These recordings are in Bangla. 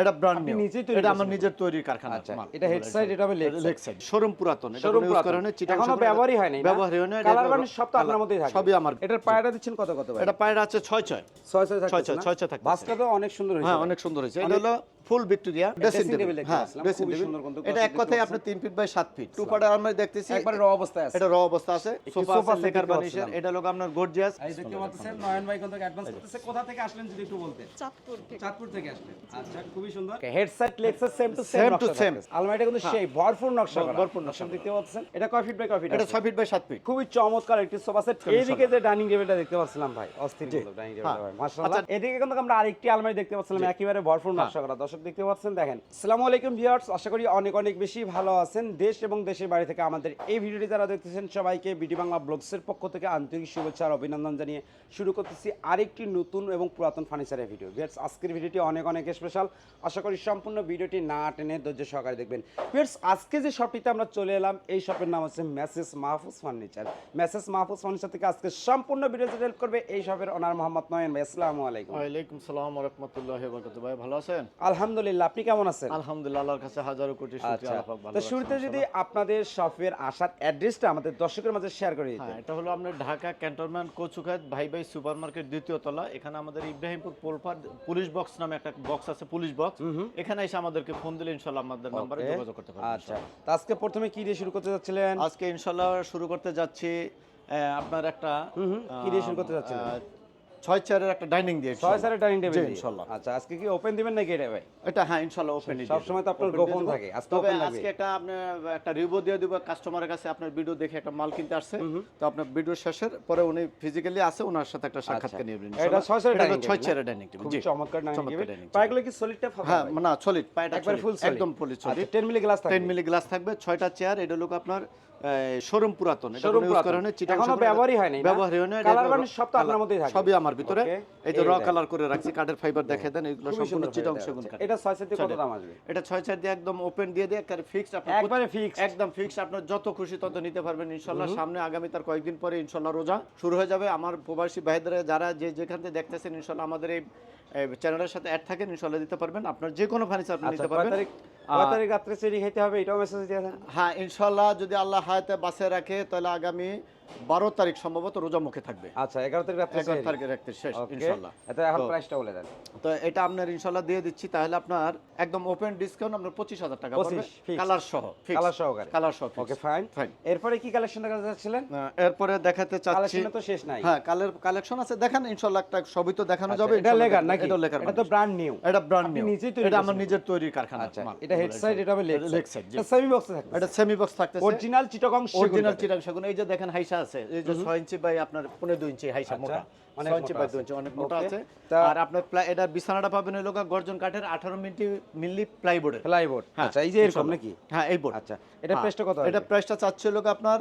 এটা ব্র্যান্ড নিউ নিজেই তৈরি এটা আমার নিজের তৈরির কারখানা আচ্ছা, এটা head side, এটা হবে leg side। leg শোরুম পুরাতন এটা শোরুম চিটাং এখনও ব্যবহারই হয়নি না? ব্যবহারই হয়নি, এটা কালার বার্নিশ সব তো আপনার মধ্যেই থাকে। সবই আমার। এটার পায়রা দিচ্ছেন কত কত ভাই এটা পায়ের আছে ছয় ছয়। ছয় ছয় ছয় ছয়, ছয় ছয় থাকতেছে। বাসটা তো অনেক সুন্দর হয়েছে। হ্যাঁ অনেক সুন্দর হয়েছে। এটা হলো ফুল ভিক্টোরিয়া ড্রেসিং টেবিল হ্যাঁ ড্রেসিং টেবিল সুন্দর কিন্তু এটা এক কথায়। আপনার তিন ফিট বাই সাত ফিট টু পাটার আমরা দেখতেছি। একবারে র অবস্থায় আছে। এটা র অবস্থা আছে। সোফা আছে লেকার বানিশের এটা লোক আপনার গর্জিয়াস এই দেখতে পাচ্ছেন নয়ন ভাই কিন্তু অ্যাডভান্স করতেছে কোথা থেকে আসলেন যদি একটু বলতেন? চাঁদপুর থেকে। চাঁদপুর থেকে আসলেন আচ্ছা খুবই সুন্দর। Headset Lexus same to same Same to আলমারিটা কিন্তু সেই ভরপুর নকশা করা। ভরপুর নকশা নকশা দেখতে পাচ্ছেন? এটা কয় ফিট বাই কয় ফিট এটা ছয় ফিট বাই সাত ফিট খুবই চমৎকার একটি সোফা সেট এইদিকে যে ডাইনিং টেবিলটা দেখতে পাচ্ছিলাম ভাই অস্থির ডাইনিং টেবিলটা। ভাই মাশাআল্লাহ। এদিকে কিন্তু আমরা আরেকটি আলমারি দেখতে পাচ্ছিলাম একেবারে ভরপুর নকশা করা। দর্শক দেখতে পাচ্ছেন দেখেন। আসসালামু আলাইকুম ভিউয়ার্স আশা করি অনেক অনেক বেশি ভালো আছেন। দেশ এবং দেশের বাইরে থেকে আমাদের এই ভিডিওটি যারা দেখতেছেন সবাইকে বিডি বাংলা ব্লগসের পক্ষ থেকে আন্তরিক শুভেচ্ছা আর অভিনন্দন জানিয়ে শুরু করতেছি আরেকটি নতুন এবং পুরাতন ফার্নিচারের ভিডিও ভিউয়ার্স আজকের ভিডিওটি অনেক অনেক স্পেশাল আশা করি সম্পূর্ণ ভিডিওটি না টেনে ধৈর্য সহকারে দেখবেন। ভিউয়ার্স আজকে যে শপটিতে আমরা চলে এলাম এই শপের নাম হচ্ছে messrs Mahfuz furniture messrs Mahfuz furniture থেকে আজকে সম্পূর্ণ ভিডিওতে হেল্প করবে এই শপের ওনার মোহাম্মদ নয়ন ভাই। আসসালামু আলাইকুম। ওয়ালাইকুম সালাম রহমতুল্লাহ বরকত ভাই ভালো আছেন? আলহামদুলিল্লাহ আপনি কেমন আছেন? আলহামদুলিল্লাহ আল্লাহর কাছে হাজারো কোটি শুকরিয়া আচ্ছা তো শুরুতে যদি আপনাদের শপের আসার অ্যাড্রেসটা আমাদের দর্শকের মাঝে শেয়ার করে দিতেন। হ্যাঁ এটা হলো আপনার ঢাকা ক্যান্টনমেন্ট কচুখাত ভাই ভাই সুপার মার্কেট দ্বিতীয় তলা। এখানে আমাদের ইব্রাহিমপুর পোলপার পুলিশ বক্স নামে একটা বক্স আছে পুলিশ বক্স এখানে এসে আমাদেরকে ফোন দিলে ইনশাআল্লাহ আমাদের নাম্বারে যোগাযোগ করতে পারবেন আচ্ছা। তো আজকে প্রথমে কি দিয়ে শুরু করতে যাচ্ছিলেন? আজকে ইনশাল্লাহ শুরু করতে যাচ্ছি আহ, আপনার একটা কি দিয়ে শুরু করতে যাচ্ছিলেন? ছয় চেয়ারের একটা ডাইনিং দিয়ে ছয়। সারের ডাইনিং টেবিল? ইনশাল্লাহ। আচ্ছা আজকে কি ওপেন দিবেন নাকি এটা ভাই? এটা হ্যাঁ ইনশাল্লাহ ওপেন সবসময় তো আপনার গোপন থাকে, আজকে open লাগবে। আজকে একটা আপনি একটা রিভিউ দিয়ে দিব কাস্টমারের কাছে। আপনার ভিডিও দেখে একটা মাল কিনতে আসছে। তো আপনার ভিডিও শেষের পরে উনি ফিজিক্যালি আছে ওনার সাথে একটা সাক্ষাৎকার নিয়ে আচ্ছা। এটা ছয় সারের ডাইনিং ছয় চেয়ারের ডাইনিং টেবিল জি। চমৎকার ডাইনিং টেবিল। পায়গুলো কি সলিড টাইপ হবে? হ্যাঁ না সলিড পায়টা একবারে ফুল solid, একদম ফুল সলিড 10 মিলি গ্লাস থাকে 10 মিলি গ্লাস থাকবে ছয়টা চেয়ার এটা লোক আপনার শোরুম পুরাতন। এটা শোরুম চিটাং এখনও ব্যবহারই হয়নি না? ব্যবহারই হয়নি, এটা কালার বার্নিশ সব তো আপনার মধ্যেই থাকে। সবই আমার ভিতরে। এই যে র কালার করে রাখছি কাঠের ফাইবার দেখে দেন এগুলো সম্পূর্ণ চিটাং সেগুন কাঠ এটা ছয় সেটে কত দাম আসবে? এটা ছয় চার দিয়ে একদম ওপেন দিয়ে দিয়ে একবারে ফিক্সড আপনার একবারে fixed? একদম ফিক্সড আপনার যত খুশি তত নিতে পারবেন ইনশাল্লাহ সামনে আগামী তার কয়েকদিন পরে ইনশাল্লাহ রোজা শুরু হয়ে যাবে। আমার প্রবাসী ভাইদের যারা যে যেখান থেকে দেখতেছেন ইনশাল্লাহ আমাদের এই চ্যানেলের সাথে অ্যাড থাকেন ইনশাল্লাহ দিতে পারবেন। আপনার যে কোনো ফার্নিচার আপনি আচ্ছা নিতে পারবেন। তারিখ তারিখ রাত্রে চেরি খেতে হবে? এটাও মেসেজ দিয়ে হ্যাঁ ইনশাল্লাহ যদি আল্লাহ হায়াতে বাসে রাখে তাহলে আগামী বারো তারিখ সম্ভবত রোজা মুখে থাকবে। আচ্ছা 11 তারিখ এগারো তারিখে রাখতে শেষ ইনশাল্লাহ। এখন তো- প্রাইসটা বলে দেন। তো এটা আপনার ইনশাল্লাহ দিয়ে দিচ্ছি তাহলে আপনার একদম ওপেন ডিসকাউন্ট আপনার পঁচিশ হাজার টাকা কালার সহ কালার সহকারে। কালার সহ ওকে ফাইন ফাইন এরপরে কি কালেকশন দেখা যাচ্ছিলেন এরপরে দেখাতে চাচ্ছি তো শেষ নাই। হ্যাঁ কালের কালেকশন আছে। দেখেন ইনশাল্লাহ একটা সবই তো দেখানো আচ্ছা, যাবে। এটা লেগার নাকি? এটা লেখার এটা তো ব্র্যান্ড নিউ এটা ব্র্যান্ড নিউ নিজেই তৈরি এটা আমার নিজের তৈরির কারখানা। আচ্ছা এটা হেড সাইড এটা হবে লেগ সাইড সেমি বক্সে থাকবে এটা সেমি বক্স থাকতেছে। অরিজিনাল চিটাগং অরিজিনাল সেগুন। এই যে দেখেন হাইসা আছে। এই যে 6 ইঞ্চি বাই আপনার 15 ইঞ্চি হাইসা আচ্ছা, মোটা। অনেক ইঞ্চি মোটা বাই আছে। 2 ইঞ্চি অনেক মোটা আছে। আর আপনার এটা এটার বিছানাটা পাবেন লোক গর্জন কাঠের 18 মিলি মিলি প্লাইবোর্ডের প্লাইবোর্ড আচ্ছা এই যে এরকম নাকি? হ্যাঁ এই বোর্ড আচ্ছা এটা প্রাইসটা কত এটা প্রাইসটা চাচ্ছে লোক আপনার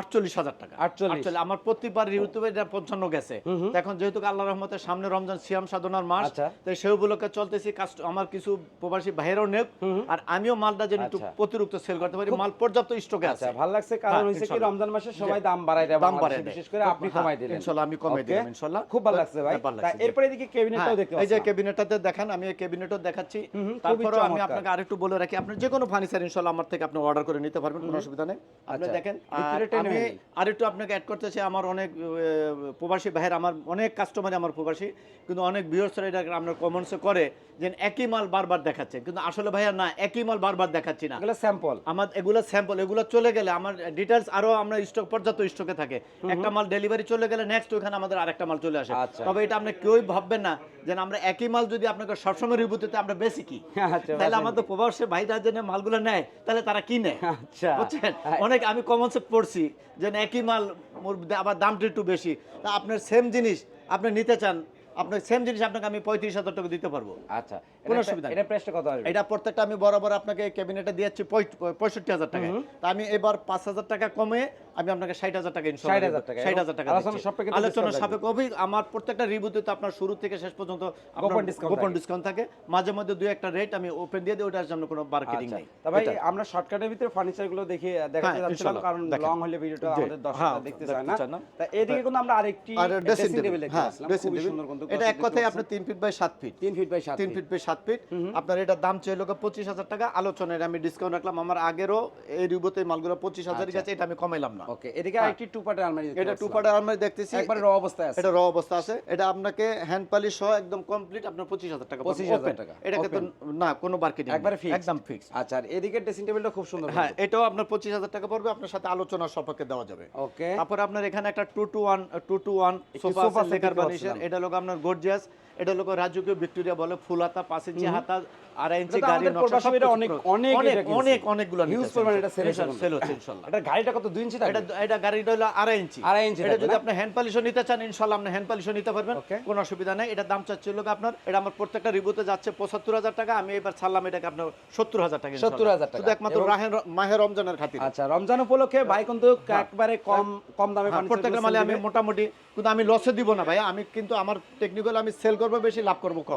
আটচল্লিশ হাজার টাকা। 48 48 আমার প্রতিবার ইউটিউবে এটা পঞ্চান্ন গেছে। এখন যেহেতু আল্লাহ রহমতের সামনে রমজান সিয়াম সাধনার মাস আচ্ছা। তাই সেই উপলক্ষে চলতেছি আমার কিছু প্রবাসী ভাইয়েরও নেব আর আমিও মালটা যেন একটু আচ্ছা। অতিরিক্ত সেল করতে পারি মাল পর্যাপ্ত স্টকে আছে আচ্ছা ভালো লাগছে কারণ হ্যাঁ, হইছে কি রমজান মাসে সবাই দাম বাড়ায় দেয় দাম বাড়ায় বিশেষ করে আপনি হ্যাঁ, কমাই দিলেন। ইনশাল্লাহ আমি কমাই দিলাম ইনশাল্লাহ। খুব ভালো লাগছে ভাই। হ্যাঁ। এরপরে এদিকে কেবিনেটটাও হ্যাঁ, দেখতে এই যে ক্যাবিনেটটাতে দেখান আমি এই ক্যাবিনেটও দেখাচ্ছি। তারপরে আমি আপনাকে আরেকটু বলে রাখি আপনি যে কোনো ফার্নিচার ইনশাল্লাহ আমার থেকে আপনি অর্ডার করে নিতে পারবেন কোনো অসুবিধা নেই। আপনি আচ্ছা, দেখেন আর। আরেকটু আপনাকে অ্যাড করতে চাই আমার অনেক প্রবাসী ভাইয়ের আমার অনেক কাস্টমার আমার প্রবাসী কিন্তু অনেক ভিউয়ার্সরা এটা আপনার কমেন্টসে করে যে একই মাল বারবার দেখাচ্ছে। কিন্তু আসলে ভাইয়া না একই মাল বারবার দেখাচ্ছি না। এগুলো স্যাম্পল আমার এগুলো স্যাম্পল এগুলো চলে গেলে আমার ডিটেলস আরও আমরা স্টক পর্যাপ্ত স্টকে থাকে। একটা মাল ডেলিভারি চলে গেলে নেক্সট ওখানে আমাদের আরেকটা মাল চলে আসে। আচ্ছা। তবে এটা আপনি কেউই ভাববেন না যে আমরা একই মাল যদি আপনাকে সবসময় রিভিউতে আমরা বেশি কি? আচ্ছা, তাহলে আমাদের প্রবাসী ভাইরা যে মালগুলো নেয় তাহলে তারা কি নেয়? আচ্ছা। বুঝছেন? হ্যাঁ। অনেক আমি কমনসে পড়ছি যে একই মাল আবার দামটা একটু বেশি। তা আপনার সেম জিনিস আপনি নিতে চান আপনার সেম জিনিস আপনাকে আমি পঁয়ত্রিশ হাজার টাকা দিতে পারব। আচ্ছা কোনো সুবিধা অসুবিধা এটা প্রাইসটা কত আসবে? এটা প্রত্যেকটা আমি বরাবর আপনাকে ক্যাবিনেটে দিয়েছি পঁয়ষট্টি হাজার টাকা তা আমি এবার পাঁচ হাজার টাকা কমে আমি আপনাকে ষাট হাজার টাকা ইনশাল্লাহ 60,000 টাকা। ষাট হাজার টাকা আলোচনা। সাপেক্ষে আলোচনা discount সাপেক্ষে অভি- আমার প্রত্যেকটা রিভিউতে তো আপনার শুরু থেকে শেষ পর্যন্ত গোপন ডিসকাউন্ট থাকে। মাঝে মধ্যে দুই একটা রেট আমি ওপেন দিয়ে দিই ওটার জন্য কোনো মার্কেটিং আচ্ছা। নেই। ভাই আমরা শর্টকাটের ভিতরে ফার্নিচারগুলো দেখে দেখাতে হ্যাঁ, যাচ্ছিলাম কারণ লং হলে ভিডিওটা আমাদের দর্শকরা হ্যাঁ, দেখতে দেখতে চায় না। তা এদিকে কিন্তু আমরা আরেকটি ড্রেসিং টেবিল দেখতে হ্যাঁ খুবই টেবিল সুন্দর কিন্তু এটা এক কথায় আপনার তিন ফিট বাই সাত ফিট 3 ফিট বাই 7 তিন ফিট বাই সাত ফিট আপনার এটার দাম চাইলো পঁচিশ হাজার টাকা। আলোচনায় আমি ডিসকাউন্ট রাখলাম। আমার আগেরও এই রিবোতে মালগুলো পঁচিশ হাজারই আচ্ছা। গেছে এটা আমি কমাইলাম না। ওকে এদিকে আরেকটি টু পার্টের আলমারি এটা টু। আলমারি দেখতেছি। একবারে র অবস্থায় আছে। এটা র অবস্থা আছে। এটা আপনাকে হ্যান্ড পালিশ সহ একদম কমপ্লিট আপনার পঁচিশ হাজার টাকা 25,000 টাকা, এটা কিন্তু না কোনো মার্কেটিং একবারে fixed। একদম ফিক্স আচ্ছা আর এদিকে ড্রেসিং টেবিলটা খুব সুন্দর হ্যাঁ এটাও আপনার পঁচিশ হাজার টাকা পড়বে। আপনার সাথে আলোচনার সপক্ষে দেওয়া যাবে। ওকে তারপরে আপনার এখানে একটা two two one two two one sofa lacquer বানিশের এটা লোক আপনার গর্জিয়াস এটা লোক রাজকীয় ভিক্টোরিয়া বলে ফুল হাতা পাঁচ ইঞ্চি হাতা আড়াই ইঞ্চি গাড়ি নকশা অনেক- অনেক অনেক এটা কিনছে। অনেক অনেকগুলো Huge পরিমাণে এটা সেল সেল হচ্ছে। ইনশাল্লাহ এটা গাড়িটা কত? 2 ইঞ্চি এটা এটা গাড়িটা হলো আড়াই ইঞ্চি। আড়াই ইঞ্চি এটা যদি আপনি হ্যান্ড পলিশও নিতে চান ইনশাল্লাহ আপনি হ্যান্ড পলিশও নিতে পারবেন। কোনো অসুবিধা নেই। এটা দাম চাচ্ছে লোক আপনার এটা আমার প্রত্যেকটা রিভিউতে যাচ্ছে পঁচাত্তর হাজার টাকা। আমি এবার ছাড়লাম এটাকে আপনার সত্তর হাজার টাকা 70,000 টাকা। শুধু একমাত্র রাহেন মাহে রমজানের খাতির। আচ্ছা রমজান উপলক্ষে ভাই কিন্তু একবারে কম কম দামে হ্যাঁ, প্রত্যেকটা মালে আমি মোটামুটি কিন্তু আমি লসে দিব না ভাই। আমি কিন্তু আমার টেকনিক্যাল আমি সেল করব বেশি লাভ করব কম.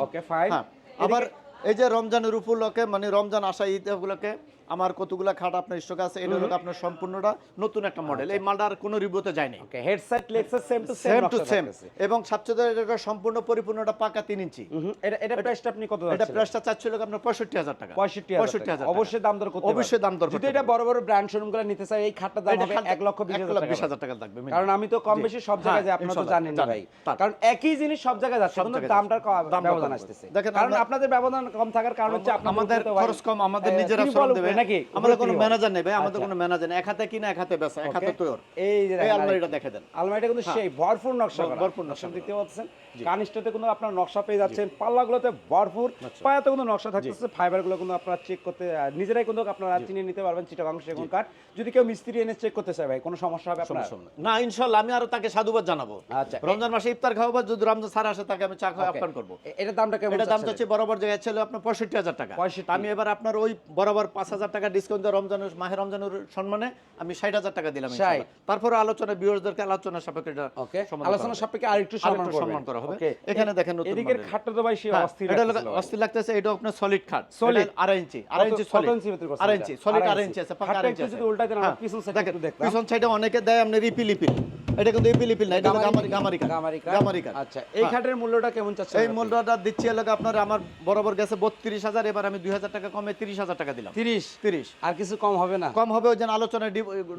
হ্যাঁ। আবার এই যে রমজানের উপলক্ষে মানে রমজান আসা ঈদ উপলক্ষে আমার কতগুলা খাট আপনার স্টক আছে এটা হলো আপনার সম্পূর্ণটা নতুন একটা মডেল এই মালটা আর কোনো রিভিউতে যায় নাই okay headset Lexus same to same to same এবং সবচেয়ে এটা সম্পূর্ণ পরিপূর্ণটা পাকা তিন ইঞ্চি। এটা এটা প্রাইসটা আপনি কত এটা প্রাইসটা চাচ্ছিল আপনার পঁয়ষট্টি হাজার টাকা। 65000 পঁয়ষট্টি হাজার অবশ্যই দাম দর করতে অবশ্যই দাম দর যদি এটা বড় বড় ব্র্যান্ড শোরুমগুলো নিতে চাই এই খাটটার দাম হবে 1 লক্ষ 20 হাজার টাকা বিশ হাজার টাকা লাগবে কারণ আমি তো কম বেশি সব জায়গায় যাই আপনারা তো জানেন না ভাই। কারণ একই জিনিস সব জায়গায় যাচ্ছে কিন্তু জায়গায় দামটার ক- দাম ব্যবধান কম। আসতেছে। দেখেন কারণ আপনাদের ব্যবধান কম থাকার কারণ হচ্ছে আমাদের খরচ কম আমাদের নিজেরা শ্রম দেবে। নাকি? আমাদের কোনো ম্যানেজার নেই ভাই আমাদের আচ্ছা। কোনো ম্যানেজার নেই। এক হাতে কিনা এক হাতে বেচা এক হাতে Okay. এই আলমারিটা। দেখে দেন। আলমারিটা কিন্তু সেই ভরপুর নকশা ভরপুর নকশা নকশা দেখতে পাচ্ছেন কানিস্টাতে কিন্তু আপনার নকশা পেয়ে যাচ্ছেন পাল্লাগুলোতে ভরপুর পায়াতে কিন্তু নকশা থাকতেছে ফাইবারগুলো কিন্তু আপনারা চেক করতে নিজেরাই কিন্তু আপনারা চিনে নিতে পারবেন চিটাগাং সেগুন কাঠ। যদি কেউ মিস্ত্রি এনে চেক করতে চায় ভাই কোনো সমস্যা হবে আপনার? না। ইনশাল্লাহ আমি আরও তাকে সাধুবাদ জানাব। আচ্ছা, রমজান মাসে ইফতার খাওয়াবো যদি রমজান সারা আসে তাকে আমি চা খাওয়া আপ্যায়ন করব। এ- এটার দামটা কেমন এটা দাম চাচ্ছেন? চাচ্ছে বরাবর জায়গায় ছিল আপনার পঁয়ষট্টি হাজার টাকা। 65 আমি এবার আপনার ওই বরাবর পাঁচ হাজার টাকা ডিসকাউন্ট দিয়ে রমজানের মাহে রমজানের সম্মানে আমি ষাট হাজার টাকা দিলাম ইনশাআল্লাহ। তারপরে আলোচনা বিয়সদেরকে আলোচনা সাপেক্ষে ওকে। আলোচনা সাপেক্ষে আরেকটু সম্মান আরেকটু সম্মান করা হবে। ওকে এখানে দেখেন নতুন এদিকের খাটটা তো ভাই সেই হ্যাঁ, অস্থির এটা। অস্থির লাগতেছে এটা আপনার সলিড খাট। সলিড এটা আড়াই ইঞ্চি আড়াই ইঞ্চি কত সলিড ইঞ্চি আড়াই ইঞ্চি সলিড আড়াই আড়াই ইঞ্চি। ইঞ্চি আছে পাকা খাটটা আড়াই ইঞ্চি যদি উল্টা দেন হ্যাঁ, পিছন সাইড একটু দেখতাম। পিছন সাইডে অনেকে দেয় আপনি রিপিল ইপিল এটা কিন্তু ইপিল ইপিল না এটা আচ্ছা এই খাটের মূল্যটা কেমন চাচ্ছেন এই মূল্যটা দিচ্ছি এলাকা আপনার আমার বরাবর গেছে বত্রিশ হাজার এবার আমি দুই হাজার টাকা কমে তিরিশ হাজার টাকা দিলাম। 30 তিরিশ। আর কিছু কম হবে না? কম হবে ওই যেন আলোচনায়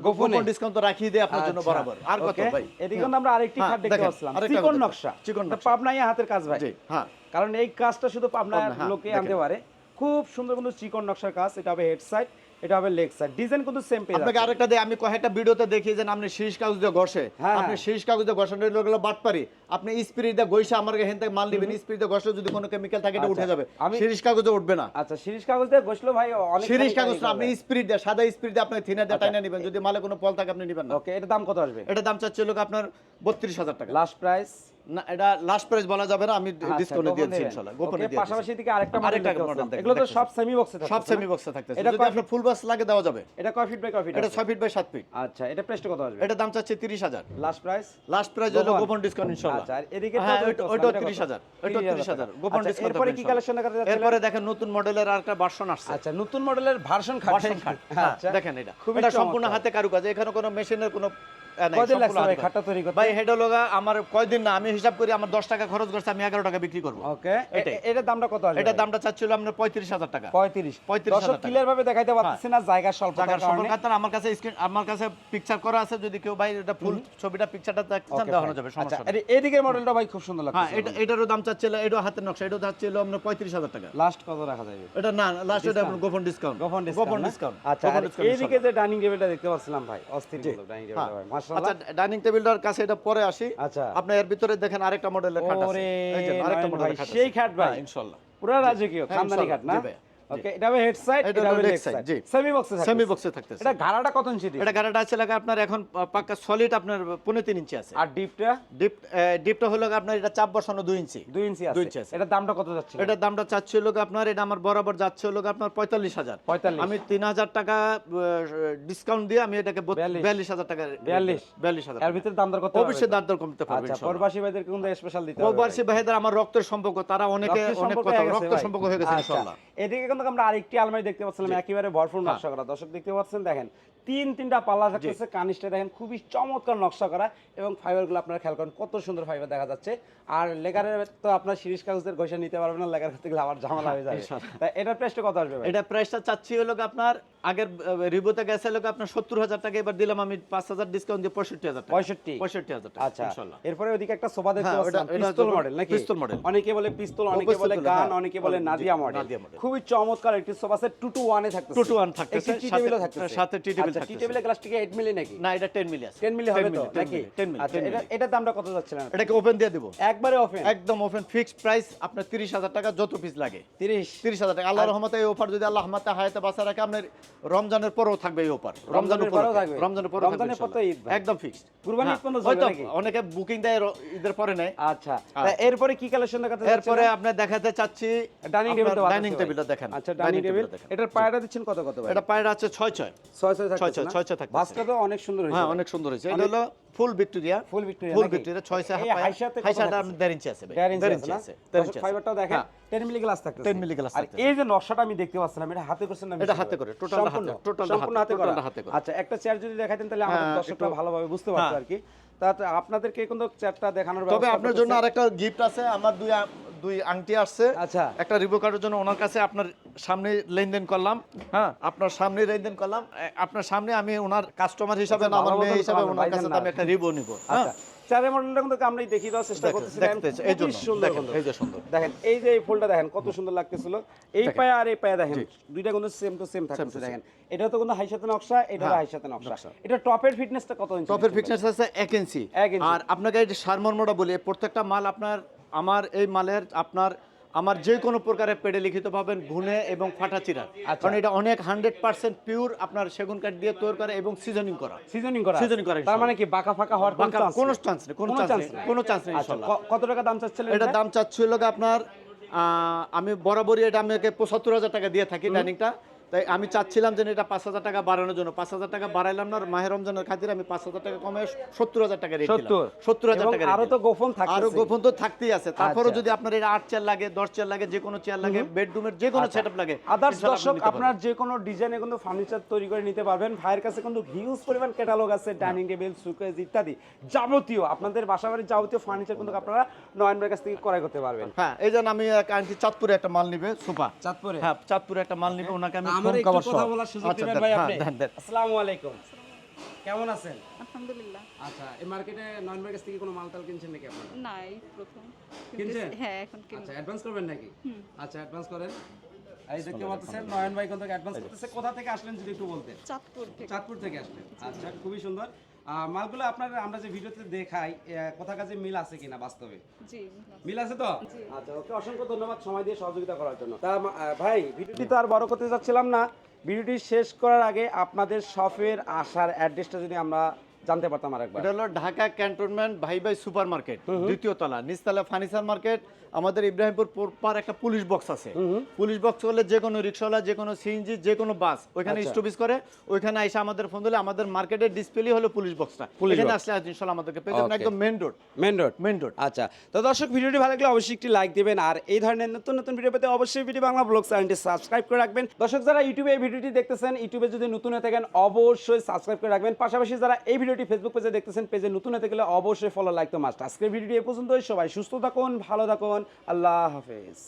গোপন? ডিসকাউন্ট তো রাখিয়ে দেয় আপনার জন্য আচ্ছা, বরাবর। আর কত ভাই? এদিকে আমরা আরেকটি হ্যাঁ, খাট দেখতে আরেকটা চিকন নকশা। চিকন নকশা। হাতের কাজ ভাই। জি হ্যাঁ। কারণ এই কাজটা শুধু পাবনায় পাবনা, হ্যাঁ, লোকে আনতে পারে। খুব সুন্দর কিন্তু চিকন নকশার কাজ। এটা হবে হেড সাইড এটা হবে লেগ সাইড। ডিজাইন কিন্তু সেম পেয়ে আপনাকে আরেকটা দেয় আমি কয়েকটা ভিডিওতে দেখি যে আপনি শীষ কাগজ দিয়ে ঘষে। হ্যাঁ, আপনি হ্যাঁ। শীষ কাগজ দিয়ে ঘষেন লোকগুলো বাট পারি আপনি স্পিরিট দিয়ে ঘষে আমার হেন থেকে মাল নিবেন স্পিরিট দিয়ে ঘষলে যদি কোনো কেমিক্যাল থাকে এটা আচ্ছা, উঠে যাবে। শীষ কাগজে উঠবে না। আচ্ছা শিরিষ কাগজ দিয়ে ঘষলো ভাই অনেক শিরিষ কাগজ আপনি স্পিরিট দিয়ে সাদা স্পিরিট দিয়ে আপনি থিনার দিয়ে আচ্ছা। টাইনা নেবেন। যদি মালে কোনো ফল থাকে আপনি নেবেন না। ওকে এটা দাম কত আসবে? এটা দাম চাচ্ছে লোক আপনার বত্রিশ হাজার টাকা। লাস্ট প্রাইস না এটা লাস্ট প্রাইস বলা যাবে না আমি আচ্ছা, ডিসকাউন্টে দিয়েছি ইনশাআল্লাহ গোপনে দিয়ে পাশাপাশি দিকে আরেকটা মডেল আরেকটা এগুলো তো সব সেমি বক্সে থাকে সব সেমি বক্সে থাকতেছে। এটা যদি আপনার ফুল লাগে দেওয়া যাবে। এটা কয় ফিট বাই কয় ফিট এটা ছয় ফিট বাই সাত ফিট আচ্ছা এটা প্রাইসটা কত আসবে? এটা দাম চাচ্ছে তিরিশ হাজার। লাস্ট প্রাইস লাস্ট প্রাইস হলো গোপন? ডিসকাউন্ট ইনশাআল্লাহ আচ্ছা আর এদিকে তো কত? হাজার। ওইটা 30,000 গোপন আচ্ছা, ডিসকাউন্ট এরপরে কি কালেকশন দেখা যাচ্ছে এরপরে দেখেন নতুন মডেলের আর একটা ভার্সন আসছে। আচ্ছা নতুন মডেলের ভার্সন খাট। ভার্সন খাট হ্যাঁ, আচ্ছা দেখেন এটা। এটা সম্পূর্ণ হাতে কারুকাজ। এখানে কোনো মেশিনের কোনো কয়দিন লাগছে ভাই খাটটা তৈরি করতে? ভাই হেড লগা আমার কয়দিন না আমি হিসাব করি আমার দশ টাকা খরচ করছে আমি এগারো টাকা বিক্রি করব। ওকে এটাই। এটার দামটা কত আসবে এটার দামটা চাচ্ছিল আপনার পঁয়ত্রিশ টাকা। 35 35,000 টাকা। ক্লিয়ার ভাবে দেখাইতে পারতেছি না জায়গা স্বল্প কারণে। সম্পর্ক আমার কাছে স্ক্রিন আমার কাছে পিকচার করা আছে যদি কেউ ভাই এটা ফুল ছবিটা পিকচারটা দেখতে চান দেখানো যাবে সমস্যা নেই। এর- মডেলটা ভাই খুব সুন্দর হ্যাঁ এটা এটারও দাম চাচ্ছিল এটাও হাতের নকশা এটাও চাচ্ছিল পঁয়ত্রিশ হাজার টাকা। লাস্ট কত রাখা যাবে এটা না লাস্ট এটা আপনার গোপন ডিসকাউন্ট গোপন ডিসকাউন্ট আচ্ছা এইদিকে যে ডাইনিং টেবিলটা দেখতে পাচ্ছিলাম ভাই অস্থির ডাইনিং। টেবিলটা ভাই আচ্ছা ডাইনিং টেবিলটার কাছে এটা পরে আসি। আচ্ছা। আপনি এর ভিতরে দেখেন আরেকটা মডেলের খাট আছে। ওরে এই যে আরেকটা নয়ন মডেলের খাট সেই খাট ভাই। হ্যাঁ, ইনশাআল্লাহ পুরো রাজকীয় হ্যাঁ, খানদানি ইনশাআল্লাহ, না। ওকে এটা হবে হেড সাইড এটা এটা হবে লেগ সাইড জি। সেমি বক্সে সেমি বক্সে এটা ঘাড়াটা কত ইঞ্চি এটা আছে লাগে আপনার এখন পাক্কা সলিড আপনার পনেরো তিন ইঞ্চি আছে। আর ডিপটা? ডিপ ডিপটা হলো আপনার এটা চাপ বসানো দুই ইঞ্চি 2 ইঞ্চি আছে দুই ইঞ্চি আছে। এটার দামটা কত যাচ্ছে? এটার দামটা চাচ্ছে হলো আপনার এটা আমার বরাবর যাচ্ছে হলো আপনার পঁয়তাল্লিশ হাজার। 45 আমি তিন হাজার টাকা ডিসকাউন্ট দিয়ে আমি এটাকে বিয়াল্লিশ। বিয়াল্লিশ হাজার টাকা বিয়াল্লিশ? বিয়াল্লিশ হাজার এর ভিতরে দাম দর করতে অবশ্যই দাঁত দর কমতে পারবে আচ্ছা। প্রবাসী ভাইদের কিন্তু স্পেশাল দিতে হবে প্রবাসী ভাইদের আমার রক্তের সম্পর্ক তারা অনেকে অনেক সম্পর্ক কথা রক্তের সম্পর্ক হয়ে গেছে আচ্ছা, ইনশাআল্লাহ এদিকে কিন্তু আমরা আরেকটি আলমারি দেখতে পাচ্ছিলাম একেবারে ভরপুর নকশা করা। দর্শক দেখতে পাচ্ছেন দেখেন তিন তিনটা পাল্লা থাকতেছে কানিসটা দেখেন খুবই চমৎকার নকশা করা এবং ফাইবারগুলো আপনারা খেয়াল করেন কত সুন্দর ফাইবার দেখা যাচ্ছে। আর লেকারের তো আপনার শিরিশ কাগজের ঘষে নিতে পারবেন না করতে গেলে আবার ঝামেলা হয়ে যাবে। তাই এটার প্রাইসটা কত আসবে এটা প্রাইসটা চাচ্ছি হলো আপনার আগের রিবোতে গেছে হলো আপনার সত্তর হাজার টাকা এবার দিলাম আমি পাঁচ হাজার ডিসকাউন্ট দিয়ে পঁয়ষট্টি হাজার টাকা। পঁয়ষট্টি। পঁয়ষট্টি হাজার টাকা আচ্ছা। ইনশাআল্লাহ এরপরে ওদিকে একটা সোফা দেখতে হ্যাঁ, পাচ্ছিলাম এটা পিস্তল মডেল নাকি? পিস্তল model। অনেকে বলে পিস্তল অনেকে বলে হ্যাঁ, গান অনেকে বলে নাদিয়া মডেল খুবই চমৎকার একটি সোফা সেট 2 টু 1 এ থাকতেছে। 2 to 1 থাকতেছে, টি টেবিলও থাকতেছে। সাথে tea table আচ্ছা টি থাকতেছে। টেবিলের গ্লাসটিকে 8 মিলি নাকি? না এটা টেন মিলি আছে। 10 মিলি হবে তো নাকি? টেন মিলি আচ্ছা এটা এটার দামটা কত যাচ্ছে না? এটাকে ওপেন দিয়ে দিব। একবারে ওপেন একদম ওপেন ফিক্সড প্রাইস আপনার তিরিশ হাজার টাকা যত পিস লাগে। 30 তিরিশ হাজার টাকা। আল্লাহ রহমতে এই অফার যদি আল্লাহ রহমতে হায়াতে বাঁচা রাখে আপনার রমজানের পরেও থাকবে এই অফার রমজানের পরেও থাকবে? রমজানের পরে রমজানের পর তো ঈদ একদম ফিক্সড কুরবানি ঈদ পর্যন্ত চলবে নাকি? অনেকে বুকিং দেয় ঈদের পরে নেয়। আচ্ছা। এরপরে কি কালেকশন দেখাতে এরপরে আপনি দেখাতে চাচ্ছি ডাইনিং টেবিল ডাইনিং টেবিলটা দেখেন। আচ্ছা ডাইনিং টেবিল। এটার পায়রা দিচ্ছেন কত কত এটা পায়ের আছে ছয় ছয়। ছয় ছয় ছয় ছয়, ছয় ছয় থাকতেছে। বাসটা তো অনেক সুন্দর হয়েছে হ্যাঁ অনেক সুন্দর হয়েছে। এটা হলো full Victoria. Full Victoria full Victoria ছয় ছয় এই হাফ হাইসাতে হাইসাটা থাকছে? আপনি দেড় ইঞ্চি আছে ভাই। দেড় ইঞ্চি আছে ইঞ্চি না? আছে দেড় দর্শক ইঞ্চি ফাইবারটাও দেখেন হ্যাঁ। 10 মিলি গ্লাস থাকতেছে। 10 মিলি গ্লাস আর এই যে নকশাটা আমি দেখতে পাচ্ছিলাম এটা হাতে করছেন না এটা হাতে করে, total টা সম্পূর্ণ, হাতে, total টা সম্পূর্ণ হাতে, করা? total হাতে করা। আচ্ছা একটা চেয়ার যদি দেখাতেন তাহলে আমাদের হ্যাঁ, দর্শকরা ভালোভাবে বুঝতে পারতো হ্যাঁ। আর কি। তাতে আপনাদেরকে কিন্তু চেয়ারটা দেখানোর তবে আপনার জন্য। আরেকটা গিফট আছে। আমার দুই দুই আংটি আসছে। আচ্ছা। একটা রিভো কার্ডের জন্য ওনার কাছে আপনার সামনে লেনদেন করলাম হ্যাঁ? আপনার সামনে লেনদেন করলাম আপনার সামনে আমি ওনার কাস্টমার হিসাবে না আমার মেয়ে হিসাবে ওনার কাছে আমি একটা রিভো নিব হ্যাঁ? আচ্ছা মডেলটা কিন্তু আমরাই দেখিয়ে দেওয়ার চেষ্টা করতেছি এই জন্য, সুন্দর এই যে সুন্দর। দেখেন এই যে এই ফুলটা দেখেন কত সুন্দর লাগতেছিল। এই পায়ে আর এই পায়ে দেখেন দুইটা কিন্তু সেম টু সেম থাকতেছে to দেখেন। এটা তো কিন্তু হাই সাথে নকশা এটা হ্যাঁ, হাই সাথে নকশা। এটা টপের ফিটনেসটা কত ইঞ্চি টপের ফিটনেস আছে এক ইঞ্চি আর আপনাকে যে সারমর্মটা বলি প্রত্যেকটা মাল আপনার আমার এই মালের আপনার আমার যে কোনো প্রকারের পেডে লিখিত পাবেন ঘুনে এবং ফাটা চিরা আচ্ছা। কারণ এটা অনেক হান্ড্রেড পার্সেন্ট পিওর আপনার সেগুন কাঠ দিয়ে তৈরি করা এবং সিজনিং করা। সিজনিং করা। সিজনিং করা, তার মানে কি বাঁকা ফাঁকা হওয়ার কোনো চান্স নেই। কোনো চান্স নেই কোনো চান্স নেই আচ্ছা ইনশাআল্লাহ কত টাকা দাম চাচ্ছিল এটা দাম চাচ্ছিল আপনার আহ, আমি বরাবরই এটা আমি পঁচাত্তর হাজার টাকা দিয়ে থাকি ডাইনিংটা। তাই আমি চাচ্ছিলাম যে এটা পাঁচ হাজার টাকা বাড়ানোর জন্য। পাঁচ হাজার টাকা বাড়াইলাম না মাহের রমজানের খাতিরে আমি পাঁচ হাজার টাকা কমে সত্তর হাজার টাকা সত্তর। হাজার টাকা আরও তো গোপন আরও গোপন তো থাকতেই আছে। তারপরে আচ্ছা। যদি আপনার এটা আট চেয়ার লাগে দশ চেয়ার লাগে যে কোনো চেয়ার লাগে বেডরুমের যে কোনো সেটআপ লাগে আদার্স দর্শক আপনার যে কোনো ডিজাইনে কিন্তু ফার্নিচার তৈরি করে নিতে পারবেন। ভাইয়ের কাছে কিন্তু হিউজ পরিমাণ ক্যাটালগ আছে ডাইনিং টেবিল সুকেজ ইত্যাদি। যাবতীয় আপনাদের বাসাবাড়ির যাবতীয় ফার্নিচার কিন্তু আপনারা নয়ন ভাইয়ের কাছ থেকে ক্রয় করতে পারবেন। পারবেন। হ্যাঁ এই জন্য আমি এক আন্টি চাঁদপুরে একটা মাল নিবে সোফা চাঁদপুরে? হ্যাঁ চাঁদপুরে একটা মাল নিবে ওনাকে আমি আমার একটু কথা বলার সুযোগ আচ্ছা, দিবেন ভাই হ্যাঁ, আপনি। আসসালামু আলাইকুম। কেমন আছেন? আলহামদুলিল্লাহ। আচ্ছা এই মার্কেটে থেকে কোনো মালটাল কিনছেন নাকি আপনারা? না এই প্রথম কিনছেন? হ্যাঁ এখন কিনছেন আচ্ছা অ্যাডভান্স করবেন নাকি? আচ্ছা অ্যাডভান্স করেন। এই দেখতে পাচ্ছেন নয়ন ভাই কিন্তু অ্যাডভান্স করতেছে কোথা থেকে আসলেন যদি একটু বলতেন? চাঁদপুর থেকে। চাঁদপুর থেকে আসলেন। আচ্ছা খুবই সুন্দর। মালগুলো আপনার আমরা যে ভিডিওতে দেখাই কথা কাছে মিল আছে কিনা বাস্তবে? মিল আছে তো? আচ্ছা ওকে অসংখ্য ধন্যবাদ সময় দিয়ে সহযোগিতা করার জন্য। তা ভাই ভিডিওটি তো আর বড় করতে চাচ্ছিলাম না। ভিডিওটি শেষ করার আগে আপনাদের শপের আসার অ্যাড্রেসটা যদি আমরা জানতে পারতাম আরেকবার। এটা হলো ঢাকা ক্যান্টনমেন্ট ভাই ভাই সুপার মার্কেট দ্বিতীয় তলা নিচতলা ফার্নিচার মার্কেট আমাদের ইব্রাহিমপুর পার একটা পুলিশ বক্স আছে। পুলিশ বক্স হলে যে কোনো রিক্সাওয়ালা যে কোনো সিএনজি যে কোনো বাস ওইখানে আচ্ছা। স্টপিস করে ওইখানে এসে আমাদের ফোন দিলে আমাদের মার্কেটের ডিসপ্লে হলো পুলিশ বক্সটা। এখানে আসলে ইনশাআল্লাহ আমাদেরকে পেয়ে যাবেন একদম main road main road main road আচ্ছা তো দর্শক ভিডিওটি ভালো লাগলে অবশ্যই একটি লাইক দিবেন আর এই ধরনের নতুন নতুন ভিডিও পেতে অবশ্যই ভিডিও বাংলা ব্লগ চ্যানেলটি সাবস্ক্রাইব করে রাখবেন। দর্শক যারা ইউটিউবে এই ভিডিওটি দেখতেছেন ইউটিউবে যদি নতুন হয়ে থাকেন অবশ্যই সাবস্ক্রাইব করে রাখবেন। পাশাপাশি যারা এই ভিডিওটি ফেসবুক পেজে দেখতেছেন, পেজে নতুন হতে গেলে অবশ্যই ফলো লাইক তো মাস্ট আজকের ভিডিওটি এ পর্যন্তই। সবাই সুস্থ থাকুন, ভালো থাকুন। আল্লাহ হাফেজ।